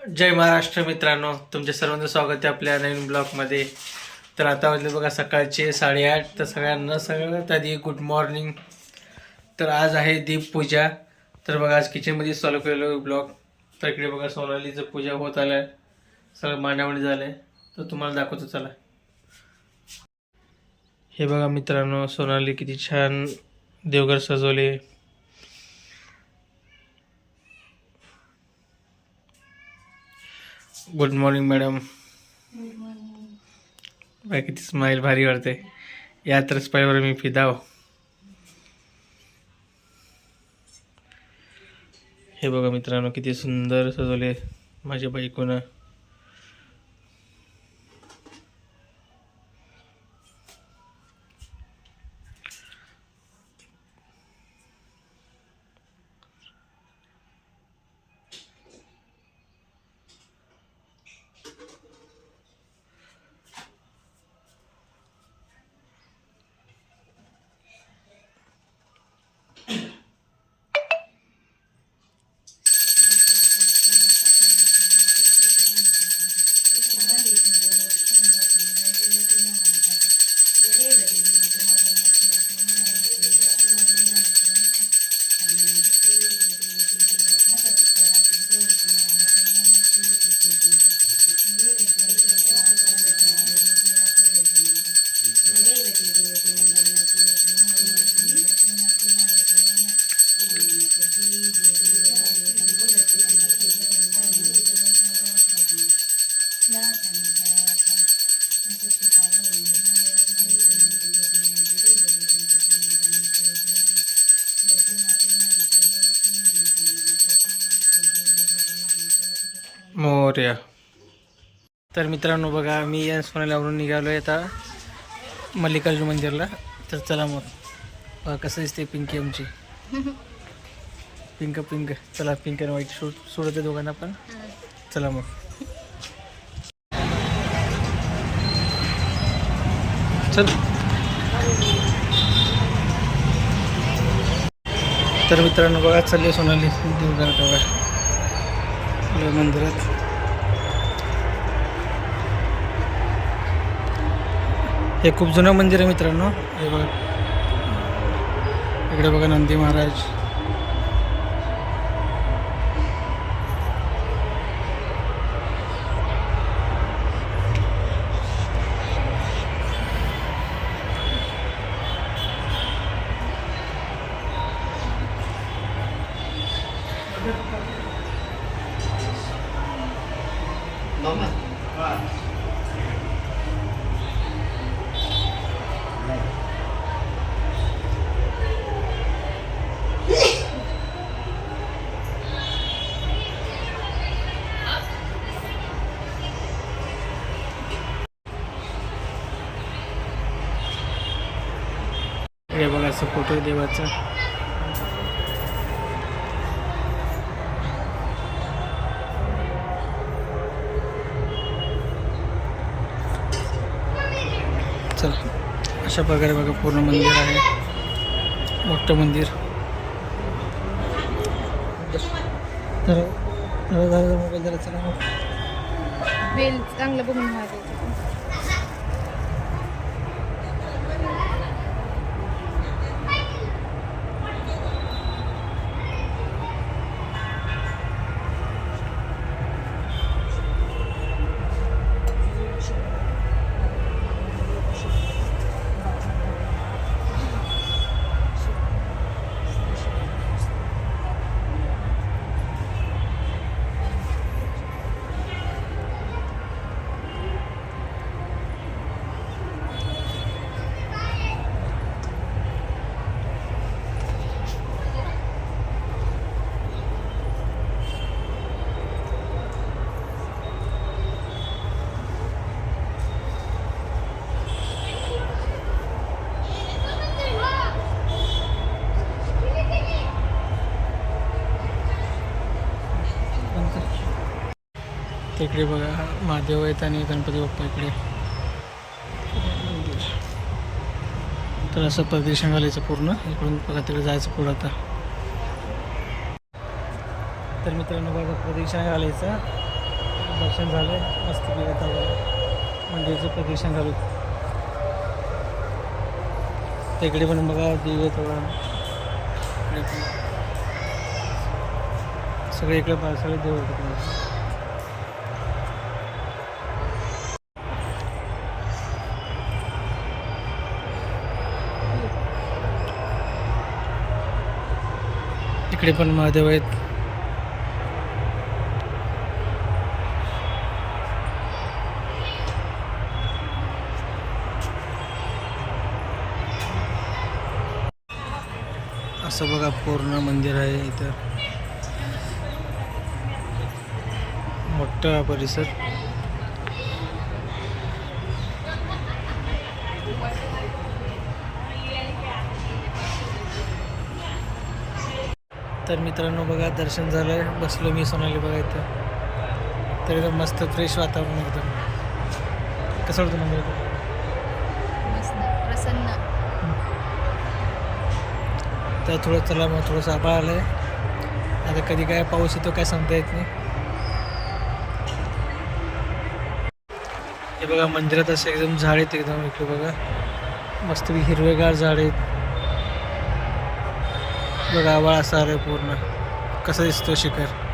जय महाराष्ट्र मित्रांनो तुमच्या सर्वांचं स्वागत आहे आपल्या नवीन ब्लॉगमध्ये. तर आता वाजले बघा सकाळचे साडेआठ तर सगळ्यांना सगळ्यात आधी गुड मॉर्निंग तर आज आहे दीप पूजा. तर बघा आज किचनमध्ये चालू केलेलो ब्लॉग. तर इकडे बघा सोनालीचं पूजा होत आलं सगळं मांडामांडी झालं आहे तर तुम्हाला दाखवतो चला. हे बघा मित्रांनो सोनाली किती छान देवघर सजवले. गुड मॉर्निंग मॅडम बाय किती स्माईल भारी वाटते. या तर स्पाईलवर मी फिदाव. हे बघा मित्रांनो किती सुंदर सजवले माझ्या बायकोनं मोर्या तर मित्रांनो बघा मी या सोन्यालावरून निघालो आहे आता मल्लिकार्जुन मंदिरला. तर चला मग. बघा कसं दिसते पिंकी आमची. Pink pink. चला पिंक आणि व्हाईट सूट सोडते दोघांना पण. चला मग. चल. तर मित्रांनो बघा चालले सोनाली देवघरात. बघा. मंदिरात. हे खूप जुनं मंदिर आहे मित्रांनो. हे बघा. इकडे बघा नंदी महाराज. हे बघा असं फोटो आहे देवाचा चला अशा प्रकारे बघा पूर्ण मंदिर आहे मोठं मंदिर तर मोबाईल जरा चला बेल चांगलं बघून मारायचं तिकडे बघा महादेव आहेत आणि गणपती बाप्पा इकडे. तर असं प्रदर्शन घालायचं पूर्ण. इकडून बघा तिकडे जायचं पुढं आता. तर मित्रांनो बघा प्रदक्षिणा घालायचं दर्शन झालं मस्त आता मंदिरचं प्रदक्षिण घालू तिकडे पण बघा दिवे थोडा सगळे इकडे सगळे देव होते इकडे पण महादेव आहेत. असं बघा पूर्ण मंदिर आहे इथं. मोठा परिसर. तर मित्रांनो बघा दर्शन झालं बसलो मी सोनाली बघा इथं. तर एकदम मस्त फ्रेश वातावरण एकदम. कसं वाटतं मंदिर प्रसन्न. तर थोडं चला मग थोडंसं आभाळ आलं आहे आता कधी काय पाऊस येतो काय सांगता येत नाही. बघा मंदिरात असे एकदम झाड आहेत एकदम इकडे बघा. मस्त हिरवेगार झाड आहेत. बघा आवाळ असा आहे पूर्ण. कसं दिसतो शिखर?